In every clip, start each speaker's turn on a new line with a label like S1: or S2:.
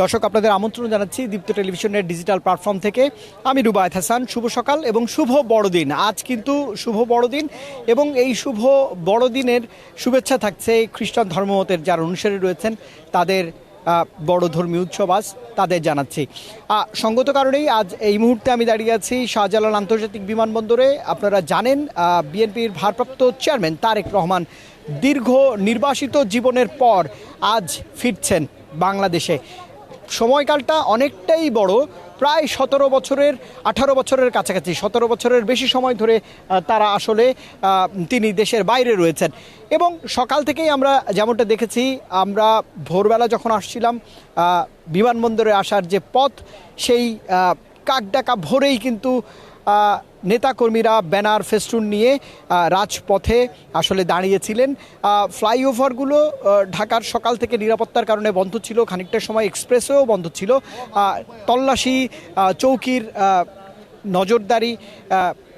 S1: দর্শক, আপনাদের আমন্ত্রণ জানাচ্ছি দীপ্ত টেলিভিশনের ডিজিটাল প্ল্যাটফর্ম থেকে। আমি রুবায়ত হাসান, শুভ সকাল এবং শুভ বড়দিন। আজ কিন্তু শুভ বড়দিন এবং এই শুভ বড়দিনের শুভেচ্ছা থাকছে খ্রিস্টান ধর্মমতের যারা অনুসারী রয়েছেন, তাদের বড় ধর্মীয় উৎসব আজ তাদের জানাচ্ছি। সঙ্গত কারণেই আজ এই মুহূর্তে আমি দাঁড়িয়ে আছি শাহজালাল আন্তর্জাতিক বিমানবন্দরে। আপনারা জানেন বিএনপির ভারপ্রাপ্ত চেয়ারম্যান তারেক রহমান দীর্ঘ নির্বাসিত জীবনের পর আজ ফিরছেন বাংলাদেশে। সময়কালটা অনেকটাই বড়। প্রায় সতেরো বছরের, আঠারো বছরের কাছাকাছি, সতেরো বছরের বেশি সময় ধরে তারা আসলে তিনি দেশের বাইরে রয়েছেন। এবং সকাল থেকেই আমরা যেমনটা দেখেছি, আমরা ভোরবেলা যখন আসছিলাম বিমানবন্দরে আসার যে পথ, সেই কাকডাকা ভোরেই কিন্তু নেতাকর্মীরা ব্যানার ফেস্টুন নিয়ে রাজপথে আসলে দাঁড়িয়েছিলেন। ফ্লাইওভারগুলো ঢাকার সকাল থেকে নিরাপত্তার কারণে বন্ধ ছিল, খানিকটা সময় এক্সপ্রেসেও বন্ধ ছিল। তল্লাশি চৌকির নজরদারি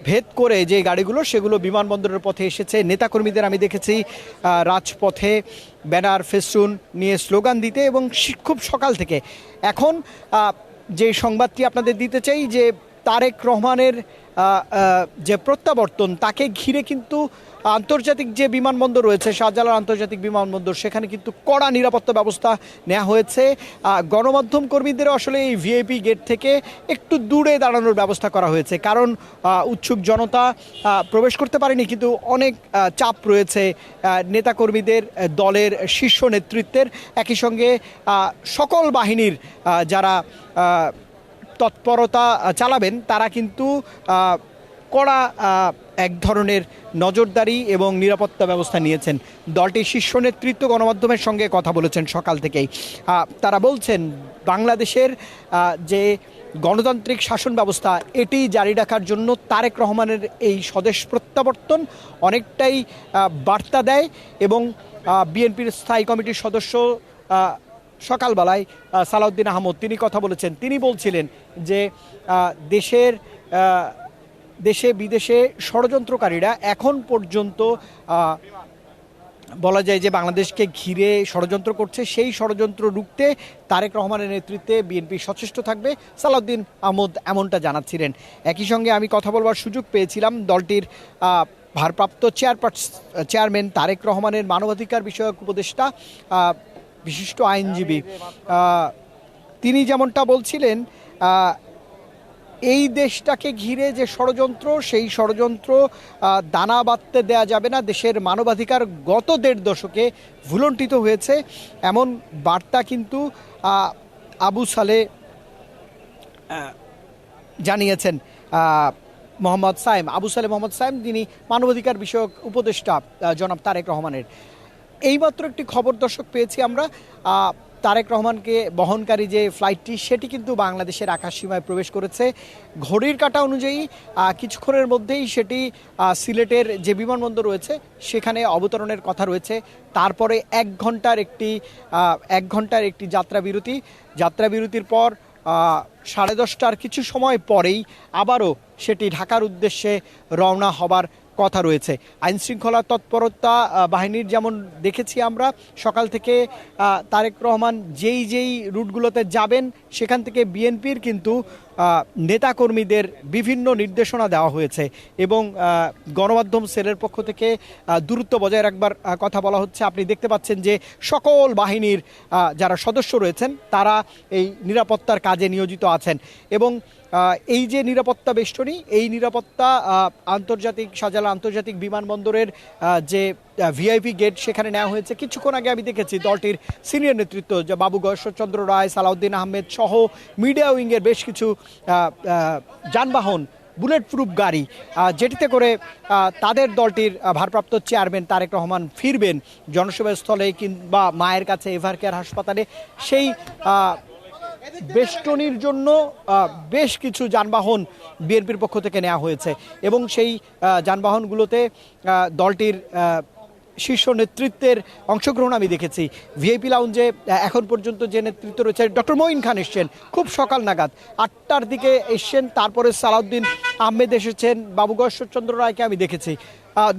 S1: ভেদ করে যে গাড়িগুলো, সেগুলো বিমানবন্দরের পথে এসেছে। নেতাকর্মীদের আমি দেখেছি রাজপথে ব্যানার ফেস্টুন নিয়ে স্লোগান দিতে এবং খুব সকাল থেকে। এখন যে সংবাদটি আপনাদের দিতে চাই যে তারেক রহমানের যে প্রত্যাবর্তন, তাকে ঘিরে কিন্তু আন্তর্জাতিক যে বিমানবন্দর রয়েছে, শাহজালাল আন্তর্জাতিক বিমানবন্দর, সেখানে কিন্তু কড়া নিরাপত্তা ব্যবস্থা নেওয়া হয়েছে। গণমাধ্যম কর্মীদেরও আসলে এই ভিআইপি গেট থেকে একটু দূরে দাঁড়ানোর ব্যবস্থা করা হয়েছে। কারণ উৎসুক জনতা প্রবেশ করতে পারেনি, কিন্তু অনেক চাপ রয়েছে নেতাকর্মীদের দলের শীর্ষ নেতৃত্বের। একই সঙ্গে সকল বাহিনীর যারা তৎপরতা চালাবেন, তারা কিন্তু কড়া এক ধরনের নজরদারি এবং নিরাপত্তা ব্যবস্থা নিয়েছেন। দলটির শীর্ষ নেতৃত্ব গণমাধ্যমের সঙ্গে কথা বলেছেন সকাল থেকেই। তারা বলছেন, বাংলাদেশের যে গণতান্ত্রিক শাসন ব্যবস্থা, এটি জারি রাখার জন্য তারেক রহমানের এই স্বদেশ প্রত্যাবর্তন অনেকটাই বার্তা দেয় এবং বিএনপির স্থায়ী কমিটির সদস্য সকালবেলায় সালাউদ্দিন আহমদ তিনি কথা বলেছেন। তিনি বলছিলেন যে দেশের দেশে বিদেশে ষড়যন্ত্রকারীরা এখন পর্যন্ত বলা যায় যে বাংলাদেশকে ঘিরে ষড়যন্ত্র করছে, সেই ষড়যন্ত্র রুখতে তারেক রহমানের নেতৃত্বে বিএনপি সচেষ্ট থাকবে। সালাউদ্দিন আহমদ এমনটা জানাচ্ছিলেন। একই সঙ্গে আমি কথা বলবার সুযোগ পেয়েছিলাম দলটির ভারপ্রাপ্ত চেয়ারপার্স, চেয়ারম্যান তারেক রহমানের মানবাধিকার বিষয়ক উপদেষ্টা বিশিষ্ট আইনজীবী। তিনি যেমনটা বলছিলেন এই দেশটাকে ঘিরে যে ষড়যন্ত্র, সেই ষড়যন্ত্র দানা বাঁধতে দেয়া যাবে না। দেশের মানবাধিকার গত দেড় দশকে ভুলণ্ঠিত হয়েছে। এমন বার্তা কিন্তু আবু সালে জানিয়েছেন মোহাম্মদ সাইম আবু সালে মোহাম্মদ সাইম তিনি মানবাধিকার বিষয়ক উপদেষ্টা জনাব তারেক রহমানের। এইমাত্র একটি খবর দর্শক পেয়েছি আমরা। তারেক রহমানকে বহনকারী যে ফ্লাইটটি সেটি কিন্তু বাংলাদেশের আকাশ সীমায় প্রবেশ করেছে। ঘড়ির কাটা অনুযায়ী কিছুক্ষণের মধ্যেই সেটি সিলেটের যে বিমানবন্দর রয়েছে, সেখানে অবতরণের কথা রয়েছে। তারপরে এক ঘণ্টার একটি এক ঘণ্টার একটি যাত্রা বিরতি। যাত্রা বিরতির পর সাড়ে দশটার কিছু সময় পরেই আবারও সেটি ঢাকার উদ্দেশ্যে রওনা হবার কথা রয়েছে। আইন শৃঙ্খলা তৎপরতা বাহিনীর যেমন দেখেছি আমরা, সকাল থেকে তারেক রহমান যেই যেই রুটগুলোতে যাবেন, সেখান থেকে বিএনপির কিন্তু নেতাকর্মীদের বিভিন্ন নির্দেশনা দেওয়া হয়েছে এবং গণমাধ্যম সেলের পক্ষ থেকে দূরত্ব বজায় রাখবার কথা বলা হচ্ছে। আপনি দেখতে পাচ্ছেন যে সকল বাহিনীর যারা সদস্য রয়েছেন, তারা এই নিরাপত্তার কাজে নিয়োজিত আছেন এবং এই যে নিরাপত্তা বেষ্টনী, এই নিরাপত্তা আন্তর্জাতিক শাহজালাল আন্তর্জাতিক বিমানবন্দরের যে ভিআইপি গেট সেখানে নেওয়া হয়েছে। কিছুক্ষণ আগে আমি দেখেছি দলটির সিনিয়র নেতৃত্ব, যা বাবু গয়েশ্বরচন্দ্র রায়, সালাউদ্দিন আহমেদ সহ মিডিয়া উইংয়ের বেশ কিছু যানবাহন বুলেট প্রুফ গাড়ি যেটিতে করে তাদের দলটির ভারপ্রাপ্ত চেয়ারম্যান তারেক রহমান ফিরবেন জনসভাস্থলে কিংবা মায়ের কাছে এভার কেয়ার হাসপাতালে। সেই বেষ্টনীর জন্য বেশ কিছু যানবাহন বিএনপির পক্ষ থেকে নেওয়া হয়েছে এবং সেই যানবাহনগুলোতে দলটির শীর্ষ নেতৃত্বের অংশগ্রহণ আমি দেখেছি। ভিআইপি লাউঞ্জে এখন পর্যন্ত যে নেতৃত্ব রয়েছে, ডক্টর মঈন খান এসছেন, খুব সকাল নাগাদ। আটটার দিকে এসছেন, তারপরে সালাউদ্দিন আহমেদ এসেছেন বাবু ঈশ্বরচন্দ্র রায়কে আমি দেখেছি।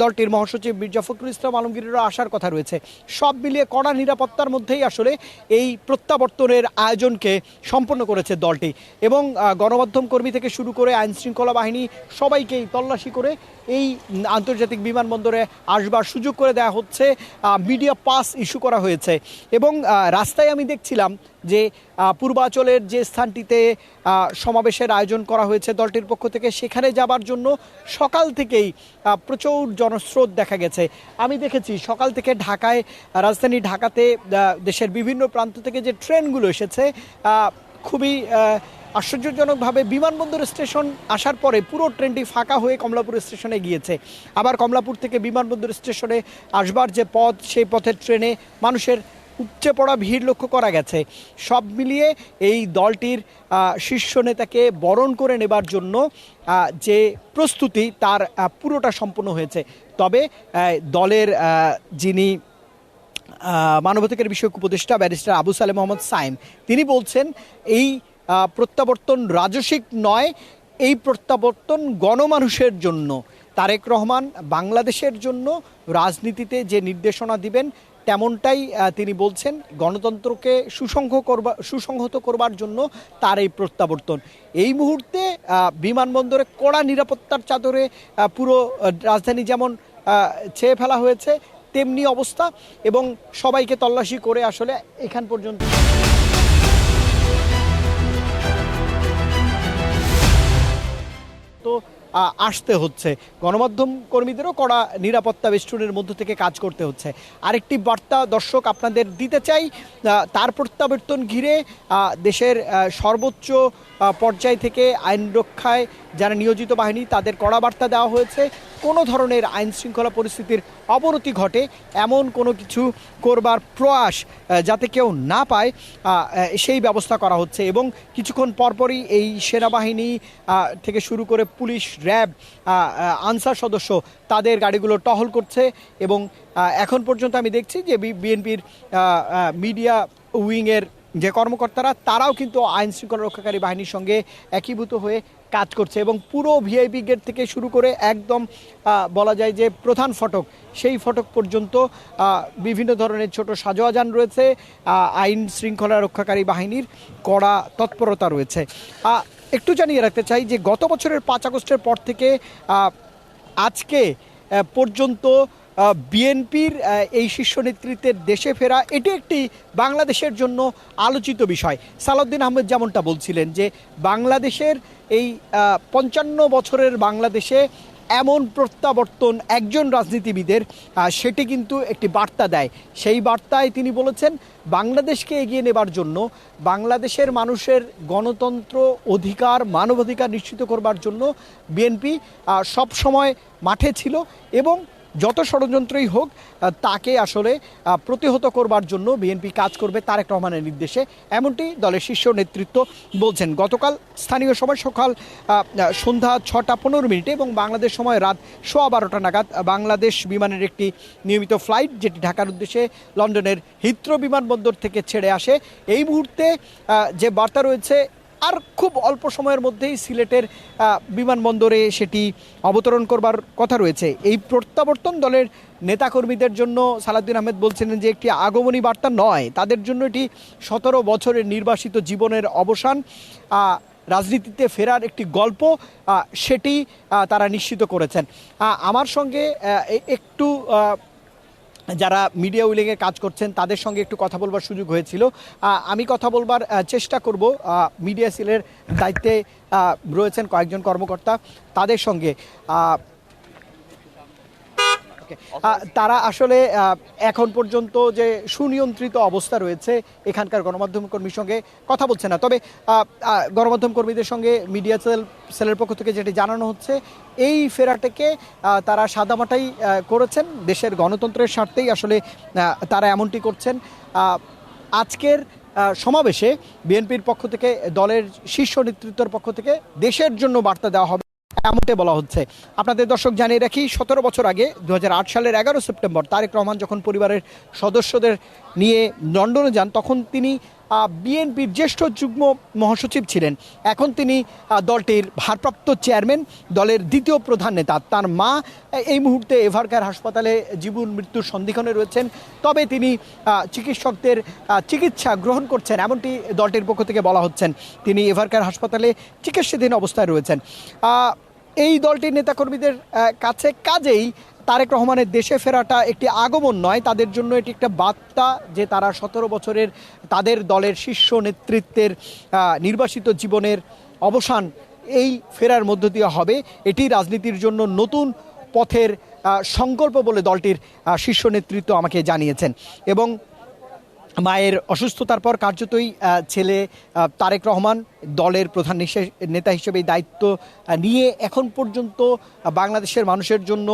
S1: দলটির মহাসচিব মির্জা ফখরুল ইসলাম আলমগীরেরও আসার কথা রয়েছে। সব মিলিয়ে কড়া নিরাপত্তার মধ্যেই আসলে এই প্রত্যাবর্তনের আয়োজনকে সম্পন্ন করেছে দলটি এবং গণমাধ্যম কর্মী থেকে শুরু করে আইন শৃঙ্খলা বাহিনী সবাইকেই তল্লাশি করে এই আন্তর্জাতিক বিমানবন্দরে আসবার সুযোগ করে দেওয়া হচ্ছে। মিডিয়া পাস ইস্যু করা হয়েছে এবং রাস্তায় আমি দেখছিলাম যে পূর্বাচলের যে স্থানটিতে সমাবেশের আয়োজন করা হয়েছে দলটির পক্ষ থেকে, সেখানে যাবার জন্য সকাল থেকেই প্রচুর জনস্রোত দেখা গেছে। আমি দেখেছি, সকাল থেকে ঢাকায়, রাজধানী ঢাকাতে দেশের বিভিন্ন প্রান্ত থেকে যে ট্রেনগুলো এসেছে খুবই আশ্চর্যজনকভাবে বিমানবন্দর স্টেশন আসার পরে পুরো ট্রেনটি ফাঁকা হয়ে কমলাপুর স্টেশনে গিয়েছে। আবার কমলাপুর থেকে বিমানবন্দর স্টেশনে আসবার যে পথ, সেই পথের ট্রেনে মানুষের উপচে পড়া ভিড় লক্ষ্য করা গেছে। সব মিলিয়ে এই দলটির শীর্ষ নেতাকে বরণ করে নেবার জন্য যে প্রস্তুতি তার পুরোটা সম্পন্ন হয়েছে। তবে দলের যিনি মানবাধিকার বিষয়ক উপদেষ্টা ব্যারিস্টার আবু সালে মোহাম্মদ সাইম, তিনি বলছেন, এই প্রত্যাবর্তন রাজসিক নয়, এই প্রত্যাবর্তন গণমানুষের জন্য। তারেক রহমান বাংলাদেশের জন্য রাজনীতিতে যে নির্দেশনা দিবেন তেমনটাই তিনি বলছেন, গণতন্ত্রকে সুসংহ করবা, সুসংহত করবার জন্য তার এই প্রত্যাবর্তন। এই মুহূর্তে বিমানবন্দরে কড়া নিরাপত্তার চাদরে পুরো রাজধানী যেমন ছেয়ে ফেলা হয়েছে, তেমনি অবস্থা এবং সবাইকে তল্লাশি করে আসলে এখান পর্যন্ত আসতে হচ্ছে। গণমাধ্যম কর্মীদেরও কড়া নিরাপত্তা বেষ্টনের মধ্য থেকে কাজ করতে হচ্ছে। আরেকটি বার্তা দর্শক আপনাদের দিতে চাই তার প্রত্যাবর্তন ঘিরে দেশের সর্বোচ্চ পর্যায় থেকে আইন রক্ষায় যারা নিয়োজিত বাহিনী, তাদের কড়া বার্তা দেওয়া হয়েছে। কোনো ধরনের আইন শৃঙ্খলা পরিস্থিতির অবনতি ঘটে, এমন কোনো কিছু করবার প্রয়াস যাতে কেউ না পায় সেই ব্যবস্থা করা হচ্ছে। এবং কিছুক্ষণ পরপরই এই সেনাবাহিনী থেকে শুরু করে পুলিশ র্যাব আনসার সদস্য তাদের গাড়িগুলো টহল করছে এবং এখন পর্যন্ত আমি দেখছি যে বিএনপির মিডিয়া উইংয়ের যে কর্মকর্তারা তারাও কিন্তু আইন শৃঙ্খলা রক্ষাকারী বাহিনীর সঙ্গে একীভূত হয়ে কাজ করছে এবং পুরো ভিআইপি গেট থেকে শুরু করে একদম বলা যায় যে প্রধান ফটক, সেই ফটক পর্যন্ত বিভিন্ন ধরনের ছোট সাজোয়াজান রয়েছে আইন শৃঙ্খলা রক্ষাকারী বাহিনীর কড়া তৎপরতা রয়েছে। একটু জানিয়ে রাখতে চাই যে গত বছরের পাঁচ আগস্টের পর থেকে আজকে পর্যন্ত বিএনপির এই শীর্ষ নেতৃত্বের দেশে ফেরা এটি একটি বাংলাদেশের জন্য আলোচিত বিষয়। সালাউদ্দিন আহমেদ যেমনটা বলছিলেন যে বাংলাদেশের এই পঞ্চান্ন বছরের বাংলাদেশে এমন প্রত্যাবর্তন একজন রাজনীতিবিদের সেটি কিন্তু একটি বার্তা দেয়। সেই বার্তায় তিনি বলেছেন, বাংলাদেশকে এগিয়ে নেবার জন্য, বাংলাদেশের মানুষের গণতন্ত্র অধিকার, মানবাধিকার নিশ্চিত করবার জন্য বিএনপি সবসময় মাঠে ছিল এবং যত ষড়যন্ত্রই হোক তাকে আসলে প্রতিহত করবার জন্য বিএনপি কাজ করবে তারেক রহমানের নির্দেশে। এমনটি দলের শীর্ষ নেতৃত্ব বলছেন। গতকাল স্থানীয় সময় সকাল সন্ধ্যা ছটা পনেরো মিনিটে এবং বাংলাদেশ সময় রাত সোয়া বারোটা নাগাদ বাংলাদেশ বিমানের একটি নিয়মিত ফ্লাইট, যেটি ঢাকার উদ্দেশ্যে লন্ডনের হিথ্রো বিমানবন্দর থেকে ছেড়ে আসে। এই মুহূর্তে যে বার্তা রয়েছে আর খুব অল্প সময়ের মধ্যেই সিলেটের বিমানবন্দরে সেটি অবতরণ করবার কথা রয়েছে। এই প্রত্যাবর্তন দলের নেতাকর্মীদের জন্য সালাউদ্দিন আহমেদ বলছিলেন যে, একটি আগমনী বার্তা নয়। তাদের জন্য এটি সতেরো বছরের নির্বাসিত জীবনের অবসান। রাজনীতিতে ফেরার একটি গল্প সেটি তারা নিশ্চিত করেছেন। আমার সঙ্গে একটু যারা মিডিয়া উইলিংয়ে কাজ করছেন, তাদের সঙ্গে একটু কথা বলবার সুযোগ হয়েছিল। আমি কথা বলবার চেষ্টা করব মিডিয়া সিলের দায়িত্বে রয়েছেন কয়েকজন কর্মকর্তা। তাদের সঙ্গে তারা আসলে এখন পর্যন্ত যে সুনিয়ন্ত্রিত অবস্থা রয়েছে এখানকার গণমাধ্যম কর্মীর সঙ্গে কথা বলছে না। তবে গণমাধ্যম কর্মীদের সঙ্গে মিডিয়া সেল সেলের পক্ষ থেকে যেটি জানানো হচ্ছে এই ফেরাটাকে তারা সাদামাটাই করেছেন। দেশের গণতন্ত্রের স্বার্থেই আসলে তারা এমনটি করছেন। আহ, আজকের সমাবেশে বিএনপির পক্ষ থেকে দলের শীর্ষ নেতৃত্বের পক্ষ থেকে দেশের জন্য বার্তা দেওয়া হবে। এমনটাই বলা হচ্ছে। আপনাদের দর্শক জানিয়ে রাখি, সতেরো বছর আগে দু হাজার আট সালের এগারো সেপ্টেম্বর তারেক রহমান যখন পরিবারের সদস্যদের নিয়ে লন্ডনে যান, তখন তিনি বিএনপির জ্যেষ্ঠ যুগ্ম মহাসচিব ছিলেন। এখন তিনি দলটির ভারপ্রাপ্ত চেয়ারম্যান, দলের দ্বিতীয় প্রধান নেতা। তার মা এই মুহূর্তে এভারকার হাসপাতালে জীবন মৃত্যুর সন্ধিক্ষণে রয়েছেন। তবে তিনি চিকিৎসকদের চিকিৎসা গ্রহণ করছেন এমনটি দলটির পক্ষ থেকে বলা হচ্ছেন। তিনি এভারকার হাসপাতালে চিকিৎসাধীন অবস্থায় রয়েছেন। এই দলটির নেতাকর্মীদের কাছে কাজেই তারেক রহমানের দেশে ফেরাটা একটি আগমন নয়। তাদের জন্য এটি একটা বার্তা যে তারা সতেরো বছরের তাদের দলের শীর্ষ নেতৃত্বের নির্বাসিত জীবনের অবসান এই ফেরার মধ্য দিয়ে হবে। এটি রাজনীতির জন্য নতুন পথের সংকল্প বলে দলটির শীর্ষ নেতৃত্ব আমাকে জানিয়েছেন। এবং মায়ের অসুস্থতার পর কার্যতই ছেলে তারেক রহমান দলের প্রধান নেতা হিসেবে দায়িত্ব নিয়ে এখন পর্যন্ত বাংলাদেশের মানুষের জন্য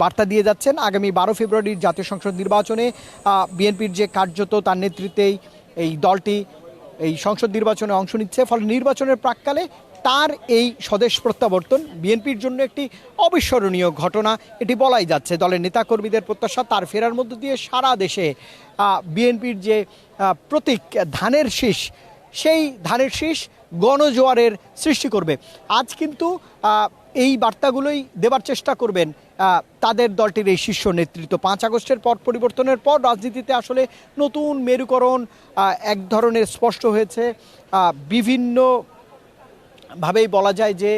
S1: বার্তা দিয়ে যাচ্ছেন। আগামী বারো ফেব্রুয়ারির জাতীয় সংসদ নির্বাচনে বিএনপির যে কার্যত তার নেতৃত্বেই এই দলটি এই সংসদ নির্বাচনে অংশ নিচ্ছে। ফলে নির্বাচনের প্রাককালে তার এই স্বদেশ প্রত্যাবর্তন বিএনপির জন্য একটি অবিস্মরণীয় ঘটনা। এটি বলাই যাচ্ছে দলের নেতাকর্মীদের প্রত্যাশা তার ফেরার মধ্য দিয়ে সারা দেশে বিএনপির যে প্রতীক ধানের শীষ, সেই ধানের শীষ গণজোয়ারের সৃষ্টি করবে। আজ কিন্তু এই বার্তাগুলোই দেবার চেষ্টা করবেন তাদের দলটির এই শীর্ষ নেতৃত্ব। পাঁচ আগস্টের পর পরিবর্তনের পর রাজনীতিতে আসলে নতুন মেরুকরণ এক ধরনের স্পষ্ট হয়েছে। বিভিন্ন ভাবেই বলা যায় যে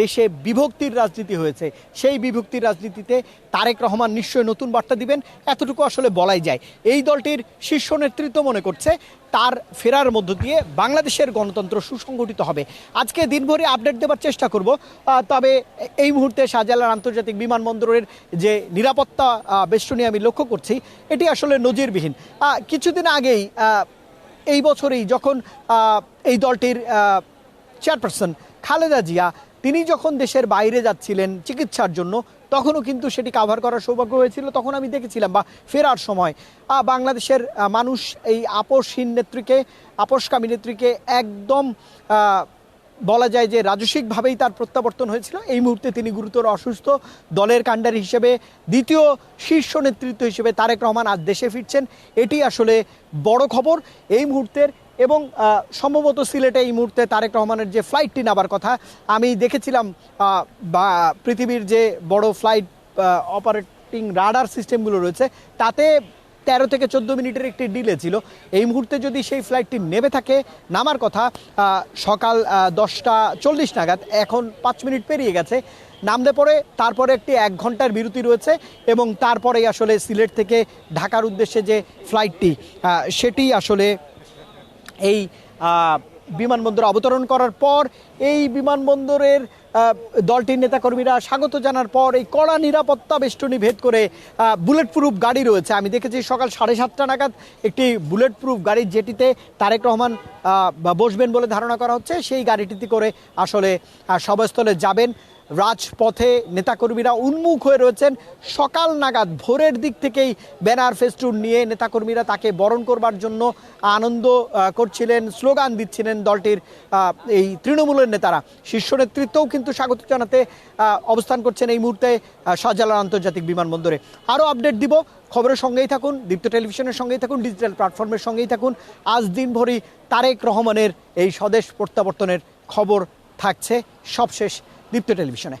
S1: দেশে বিভক্তির রাজনীতি হয়েছে। সেই বিভক্তির রাজনীতিতে তারেক রহমান নিশ্চয়ই নতুন বার্তা দিবেন, এতটুকু আসলে বলাই যায়। এই দলটির শীর্ষ নেতৃত্ব মনে করছে, তার ফেরার মধ্য দিয়ে বাংলাদেশের গণতন্ত্র সুসংগঠিত হবে। আজকে দিনভরে আপডেট দেওয়ার চেষ্টা করব তবে এই মুহূর্তে শাহজালাল আন্তর্জাতিক বিমানবন্দরের যে নিরাপত্তা বেষ্টনী আমি লক্ষ্য করছি, এটি আসলে নজিরবিহীন। কিছুদিন আগেই এই বছরেই যখন এই দলটির চেয়ারপারসন খালেদা জিয়া, তিনি যখন দেশের বাইরে যাচ্ছিলেন চিকিৎসার জন্য, তখনও কিন্তু সেটি কাভার করার সৌভাগ্য হয়েছিল। তখন আমি দেখেছিলাম বা ফেরার সময় বাংলাদেশের মানুষ এই আপোষহীন নেত্রীকে, আপোষকামী নেত্রীকে একদম বলা যায় যে রাজস্বিকভাবেই তার প্রত্যাবর্তন হয়েছিল। এই মুহূর্তে তিনি গুরুতর অসুস্থ। দলের কাণ্ডারি হিসেবে দ্বিতীয় শীর্ষ নেতৃত্ব হিসেবে তারেক রহমান আজ দেশে ফিরছেন। এটি আসলে বড় খবর। এই মুহূর্তের এবং সম্ভবত সিলেটে এই মুহূর্তে তারেক রহমানের যে ফ্লাইটটি নাবার কথা, আমি দেখেছিলাম বা পৃথিবীর যে বড় ফ্লাইট অপারেটিং রাডার সিস্টেমগুলো রয়েছে, তাতে তেরো থেকে চোদ্দ মিনিটের একটি ডিলে ছিল। এই মুহূর্তে যদি সেই ফ্লাইটটি নেমে থাকে, নামার কথা সকাল দশটা চল্লিশ নাগাদ, এখন পাঁচ মিনিট পেরিয়ে গেছে। নামতে পরে তারপরে একটি এক ঘণ্টার বিরতি রয়েছে এবং তারপরেই আসলে সিলেট থেকে ঢাকার উদ্দেশ্যে যে ফ্লাইটটি সেটি আসলে এই বিমানবন্দরে অবতরণ করার পর, এই বিমানবন্দরের দলটির নেতাকর্মীরা স্বাগত জানার পর এই কড়া নিরাপত্তা বেষ্টনী ভেদ করে বুলেট প্রুফ গাড়ি রয়েছে। আমি দেখেছি সকাল সাড়ে সাতটা নাগাদ একটি বুলেট প্রুফ গাড়ি যেটিতে তারেক রহমান বসবেন বলে ধারণা করা হচ্ছে, সেই গাড়িটিতে করে আসলে সভাস্থলে যাবেন। রাজপথে নেতাকর্মীরা উন্মুখ হয়ে রয়েছেন। সকাল নাগাদ ভোরের দিক থেকেই ব্যানার ফেস্টুন নিয়ে নেতাকর্মীরা তাকে বরণ করবার জন্য আনন্দ করছিলেন, স্লোগান দিচ্ছিলেন দলটির এই তৃণমূলের নেতারা। শীর্ষ নেতৃত্বও কিন্তু স্বাগত জানাতে অবস্থান করছেন এই মুহূর্তে শাহজালাল আন্তর্জাতিক বিমানবন্দরে। আরও আপডেট দিব, খবরের সঙ্গেই থাকুন, দীপ্ত টেলিভিশনের সঙ্গেই থাকুন, ডিজিটাল প্ল্যাটফর্মের সঙ্গেই থাকুন। আজ দিনভরই তারেক রহমানের এই স্বদেশ প্রত্যাবর্তনের খবর থাকছে। সবশেষ দীপ্ত টেলিভিশনে।